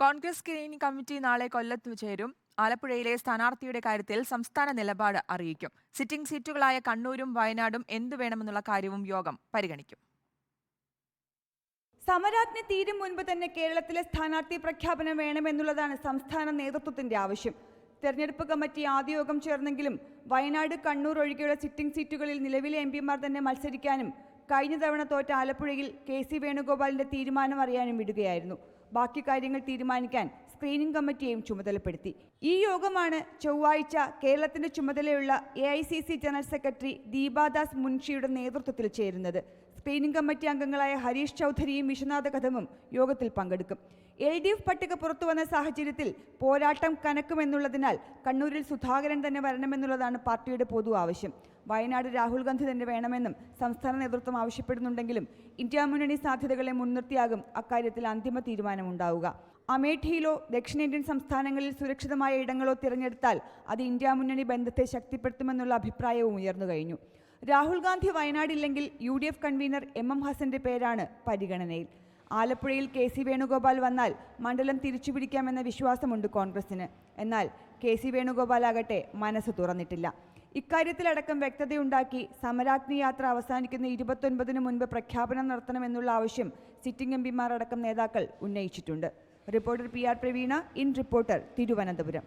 Congress screening committee നാളെ കൊല്ലത്ത് ചേരും. ആലപ്പുഴയിലെ സ്ഥാനാർത്ഥിയുടെ കാര്യത്തിൽ സംസ്ഥാന നിലപാട് അറിയിക്കും. സിറ്റിംഗ് സീറ്റുകളായ കണ്ണൂരും വയനാടും എന്തു വേണമെന്നുള്ള കാര്യവും യോഗം പരിഗണിക്കും. സമരാജ്ഞി തീരും മുൻപ് തന്നെ കേരളത്തിലെ സ്ഥാനാർത്ഥി പ്രഖ്യാപനം വേണമെന്നുള്ളതാണ് സംസ്ഥാന നേതൃത്വത്തിന്റെ ആവശ്യം. തെരഞ്ഞെടുപ്പ് കമ്മിറ്റി ആദ്യ യോഗം ചേർന്നെങ്കിലും വയനാട് കണ്ണൂർ ഒഴികെയുള്ള സിറ്റിംഗ് സീറ്റുകളിൽ നിലവിലെ എം പിമാർ തന്നെ മത്സരിക്കാനും കഴിഞ്ഞ തവണ തോറ്റ ആലപ്പുഴയിൽ കെ സി വേണുഗോപാലിന്റെ തീരുമാനം അറിയാനും വിടുകയായിരുന്നു. ബാക്കി കാര്യങ്ങൾ തീരുമാനിക്കാൻ സ്ക്രീനിംഗ് കമ്മിറ്റിയെയും ചുമതലപ്പെടുത്തി. ഈ യോഗമാണ് ചൊവ്വാഴ്ച കേരളത്തിന്റെ ചുമതലയുള്ള A I C C general secretary Deepadas മുൻഷിയുടെ നേതൃത്വത്തിൽ ചേരുന്നത്. സ്ക്രീനിംഗ് കമ്മിറ്റി അംഗങ്ങളായ ഹരീഷ് ചൗധരിയും വിശ്വനാഥ കഥമും യോഗത്തിൽ പങ്കെടുക്കും. എൽ ഡി എഫ് പട്ടിക പുറത്തുവന്ന സാഹചര്യത്തിൽ പോരാട്ടം കനക്കുമെന്നുള്ളതിനാൽ കണ്ണൂരിൽ സുധാകരൻ തന്നെ വരണമെന്നുള്ളതാണ് പാർട്ടിയുടെ പൊതു ആവശ്യം. വയനാട് രാഹുൽ ഗാന്ധി തന്നെ വേണമെന്നും സംസ്ഥാന നേതൃത്വം ആവശ്യപ്പെടുന്നുണ്ടെങ്കിലും ഇന്ത്യ മുന്നണി സാധ്യതകളെ മുൻനിർത്തിയാകും അക്കാര്യത്തിൽ അന്തിമ തീരുമാനമുണ്ടാവുക. അമേഠിയിലോ ദക്ഷിണേന്ത്യൻ സംസ്ഥാനങ്ങളിൽ സുരക്ഷിതമായ ഇടങ്ങളോ തിരഞ്ഞെടുത്താൽ അത് ഇന്ത്യ മുന്നണി ബന്ധത്തെ ശക്തിപ്പെടുത്തുമെന്നുള്ള അഭിപ്രായവും ഉയർന്നു കഴിഞ്ഞു. Rahul Gandhi വയനാടില്ലെങ്കിൽ U D F convener M M ഹസന്റെ പേരാണ് പരിഗണനയിൽ. ആലപ്പുഴയിൽ കെ സി വേണുഗോപാൽ വന്നാൽ മണ്ഡലം തിരിച്ചുപിടിക്കാമെന്ന വിശ്വാസമുണ്ട് കോൺഗ്രസിന് എന്നാൽ കെ സി വേണുഗോപാൽ ആകട്ടെ മനസ്സ് തുറന്നിട്ടില്ല. ഇക്കാര്യത്തിലടക്കം വ്യക്തതയുണ്ടാക്കി സമരാഗ്നി യാത്ര അവസാനിക്കുന്ന ഇരുപത്തൊൻപതിന് മുൻപ് പ്രഖ്യാപനം നടത്തണമെന്നുള്ള ആവശ്യം സിറ്റിംഗ് എം പിമാർ അടക്കം നേതാക്കൾ ഉന്നയിച്ചിട്ടുണ്ട്. Reporter P R Praveena in reporter Thiruvananthapuram.